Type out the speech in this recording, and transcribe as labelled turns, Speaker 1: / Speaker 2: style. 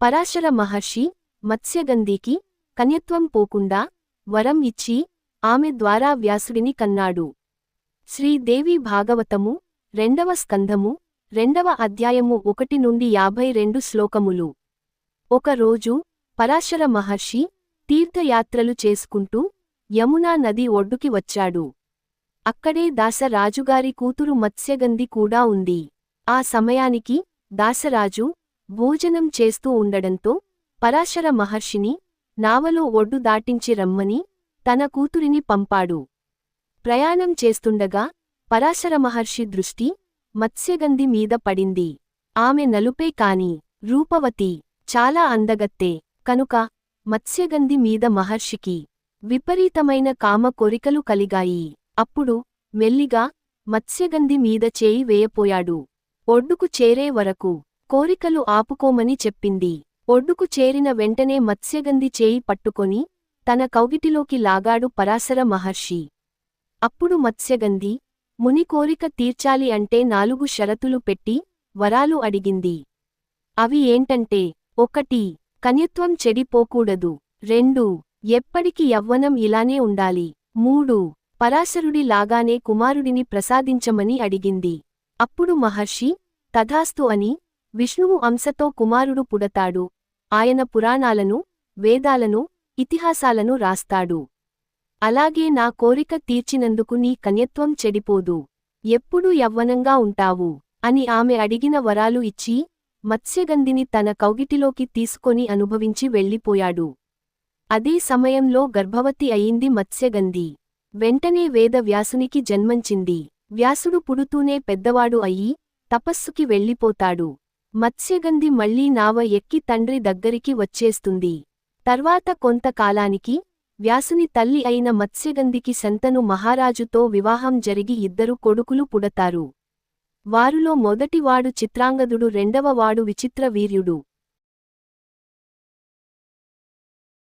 Speaker 1: పరాశర మహర్షి మత్స్యగంధికి కన్యత్వం పోకుండా వరం ఇచ్చి ఆమె ద్వారా వ్యాసుడిని కన్నాడు. శ్రీదేవి భాగవతము రెండవ స్కంధము రెండవ అధ్యాయము ఒకటి నుండి యాభై రెండు శ్లోకములు. ఒకరోజు పరాశర మహర్షి తీర్థయాత్రలు చేసుకుంటూ యమునా నది ఒడ్డుకి వచ్చాడు. అక్కడే దాసరాజుగారి కూతురు మత్స్యగంధి కూడా ఉంది. ఆ సమయానికి దాసరాజు భోజనం చేస్తూ ఉండడంతో పరాశర మహర్షిని నావలో ఒడ్డు దాటించి రమ్మని తన కూతురిని పంపాడు. ప్రయాణం చేస్తుండగా పరాశర మహర్షి దృష్టి మత్స్యగంధి మీద పడింది. ఆమె నలుపే కాని రూపవతి చాలా అందగత్తే. కనుక మత్స్యగంధి మీద మహర్షికి విపరీతమైన కామ కోరికలు కలిగాయి. అప్పుడు మెల్లిగా మత్స్యగంధి మీద చేయి వేయపోయాడు. ఒడ్డుకు చేరే వరకు కోరికలు ఆపుకోమని చెప్పింది. ఒడ్డుకు చేరిన వెంటనే మత్స్యగంధి చేయి పట్టుకొని తన కౌగిటిలోకి లాగాడు పరాశర మహర్షి. అప్పుడు మత్స్యగంధి ముని కోరిక తీర్చాలి అంటే నాలుగు షరతులు పెట్టి వరాలు అడిగింది. అవి ఏంటంటే ఒకటి కన్యత్వం చెడిపోకూడదు. రెండు ఎప్పటికి యవ్వనం ఇలానే ఉండాలి. మూడు పరాశరుడి లాగానే కుమారుడిని ప్రసాదించమని అడిగింది. అప్పుడు మహర్షి తథాస్తు అని విష్ణువు అంశతో కుమారుడు పుడతాడు. ఆయన పురాణాలను వేదాలను ఇతిహాసాలను రాస్తాడు. అలాగే నా కోరిక తీర్చినందుకు నీ కన్యత్వం చెడిపోదు. ఎప్పుడూ యవ్వనంగా ఉంటావు? అని ఆమె అడిగిన వరాలు ఇచ్చి మత్స్యగంధిని తన కౌగిటిలోకి తీసుకొని అనుభవించి వెళ్ళిపోయాడు. అదే సమయంలో గర్భవతి అయింది మత్స్యగంధి. వెంటనే వేద వ్యాసునికి జన్మంచింది. వ్యాసుడు పుడుతూనే పెద్దవాడు అయ్యి తపస్సుకి వెళ్ళిపోతాడు. మత్స్యగంధి మళ్ళీ నావ ఎక్కి తండ్రి దగ్గరికి వచ్చేస్తుంది. తర్వాత కొంతకాలానికి వ్యాసుని తల్లి అయిన మత్స్యగంధికి శంతను మహారాజుతో వివాహం జరిగి ఇద్దరు కొడుకులు పుడతారు. వారులో మొదటివాడు చిత్రాంగదుడు రెండవవాడు విచిత్రవీర్యుడు.